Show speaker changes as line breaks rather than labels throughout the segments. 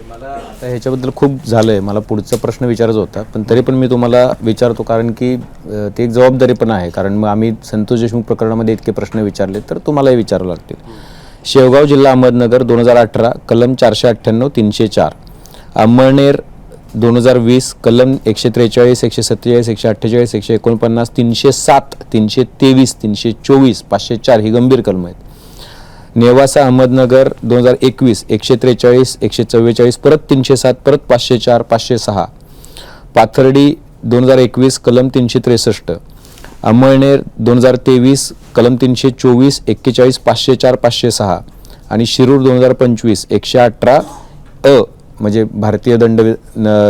म्हणजे आता ह्याच्याबद्दल खूप झालंय. मला पुढचा प्रश्न विचारायचा होता. पण तरी पण मी तुम्हाला विचारतो कारण की ते एक जबाबदारी पण आहे. कारण मग आम्ही संतोष देशमुख प्रकरणामध्ये इतके प्रश्न विचारले तर तुम्हालाही विचारावं लागतील. शेवगाव जिल्हा अहमदनगर दोन हजार अठरा कलम चारशे अठ्ठ्याण्णव तीनशे चार. अंमळनेर दोन हजार वीस कलम एकशे त्रेचाळीस एकशे सत्तेचाळीस एकशे अठ्ठेचाळीस एकशे एकोणपन्नास तीनशे सात तीनशे तेवीस तीनशे चोवीस पाचशे चार ही गंभीर कलम आहेत. नेवासा अहमदनगर दोन हजार एकवीस एकशे त्रेचाळीस एकशे चव्वेचाळीस परत तीनशे सात परत पाचशे चार पाचशे सहा. पाथर्डी दोन हजार एकवीस कलम तीनशे त्रेसष्ट. अंमळनेर दोन हजार तेवीस कलम तीनशे चोवीस एक्केचाळीस पाचशे चार पाचशे सहा. आणि शिरूर दोन हजार पंचवीस एकशे अठरा अ म्हणजे भारतीय दंड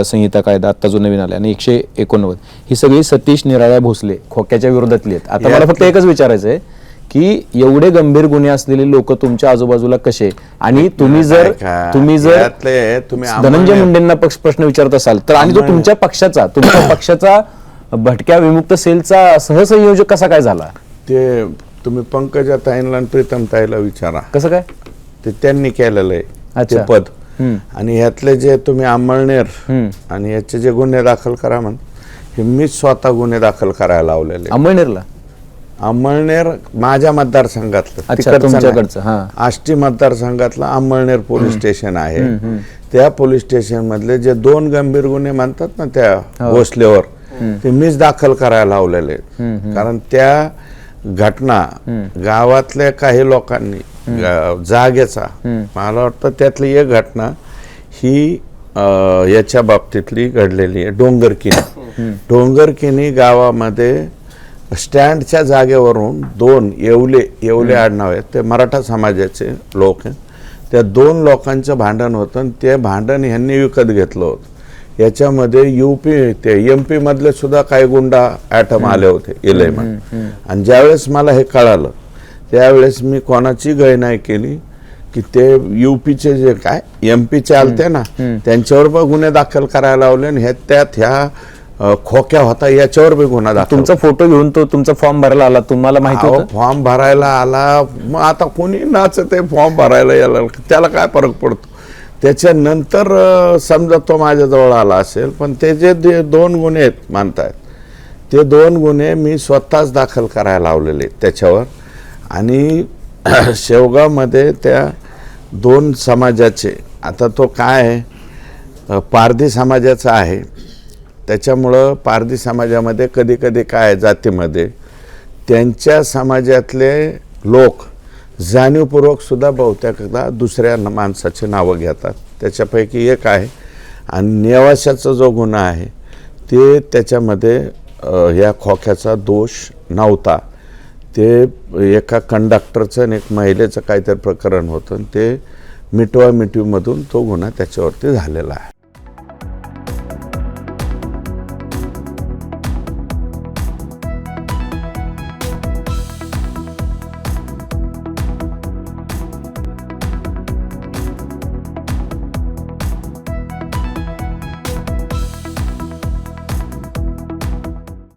संहिता कायदा आत्ता जो नवीन आला आणि एकशे एकोणनव्वद. ही सगळी सतीश निराळ्या भोसले खोक्याच्या विरोधातली आहेत. आता मला फक्त एकच विचारायचं आहे की एवढे गंभीर गुन्हे असलेले लोक तुमच्या आजूबाजूला कसे? आणि तुम्ही जर तुम्ही जर
यातले तुम्ही
धनंजय मुंडेंना पक्ष प्रश्न विचारत असाल तर आणि तो तुमच्या पक्षाचा तुमच्या पक्षाचा भटक्या विमुक्त सेलचा सहसंयोजक कसा काय झाला?
ते तुम्ही पंकजा ताईंना आणि प्रीतम ताईला विचारा.
कसं काय?
ते त्यांनी केलेलं आहे ते. पद. आणि ह्यातले जे तुम्ही अंमळनेर. आणि याचे जे गुन्हे दाखल करा म्हण हे मीच स्वतः गुन्हे दाखल करायला लावलेले.
अंमळनेरला
अंमळनेर माझ्या मतदारसंघातलं तिकडचं नाही.
हां.
आष्टी मतदारसंघातलं अंमळनेर पोलीस स्टेशन आहे. त्या पोलीस स्टेशन मधले जे दोन गंभीर गुन्हे म्हणतात ना त्या
हो.
भोसलेवर ते मीच दाखल करायला लावलेले आहेत. कारण त्या घटना गावातल्या काही लोकांनी गा- जागेचा मला वाटतं त्यातली एक घटना ही अं, याच्या बाबतीतली घडलेली आहे. डोंगरकिनी. डोंगरकिनी गावामध्ये स्टँडच्या जागेवरून दोन येवले येवले आडनाव आहेत. ते मराठा समाजाचे लोक आहेत. त्या दोन लोकांचं भांडण होतं आणि ते भांडण ह्यांनी विकत घेतलं होतं. याच्यामध्ये युपी ते एम पी मधले सुद्धा काही गुंडा ॲटम आले होते इलय म्हणून. आणि ज्यावेळेस मला हे कळालं त्यावेळेस मी कोणाची गय नाही केली की ते युपीचे जे काय एम पीचे आलते ना त्यांच्यावर पण गुन्हे दाखल करायला लावले आणि हे त्यात ह्या खोक्या होता याच्यावर बी गुन्हा दाखल
तुमचा फोटो घेऊन तो तुमचा फॉर्म भरायला आला तुम्हाला माहिती
अहो,
होतं?
फॉर्म भरायला आला. मग आता कोणी नाचत आहे फॉर्म भरायला यायला त्याला काय फरक पडतो? त्याच्यानंतर अ, समजा तो माझ्याजवळ आला असेल पण ते जे जे दोन गुन्हे आहेत मानतायत ते दोन गुन्हे मी स्वतःच दाखल करायला लावलेले आहेत त्याच्यावर. आणि शेवगावमध्ये त्या दोन समाजाचे आता तो काय आहे? अ, पारधी समाजाचा आहे. त्याच्यामुळं पारधी समाजामध्ये कधी कधी काय जातीमध्ये त्यांच्या समाजातले लोक जाणीवपूर्वक सुद्धा बहुतेकदा दुसऱ्या माणसाची नावं घेतात. त्याच्यापैकी एक आहे. आणि नेवाशाचा जो गुन्हा आहे ते त्याच्यामध्ये या खोक्याचा दोष नव्हता. ते एका कंडक्टरचं आणि एक महिलेचं काहीतरी प्रकरण होतं. आणि ते मिटवा मिटवीमधून तो गुन्हा त्याच्यावरती झालेला आहे.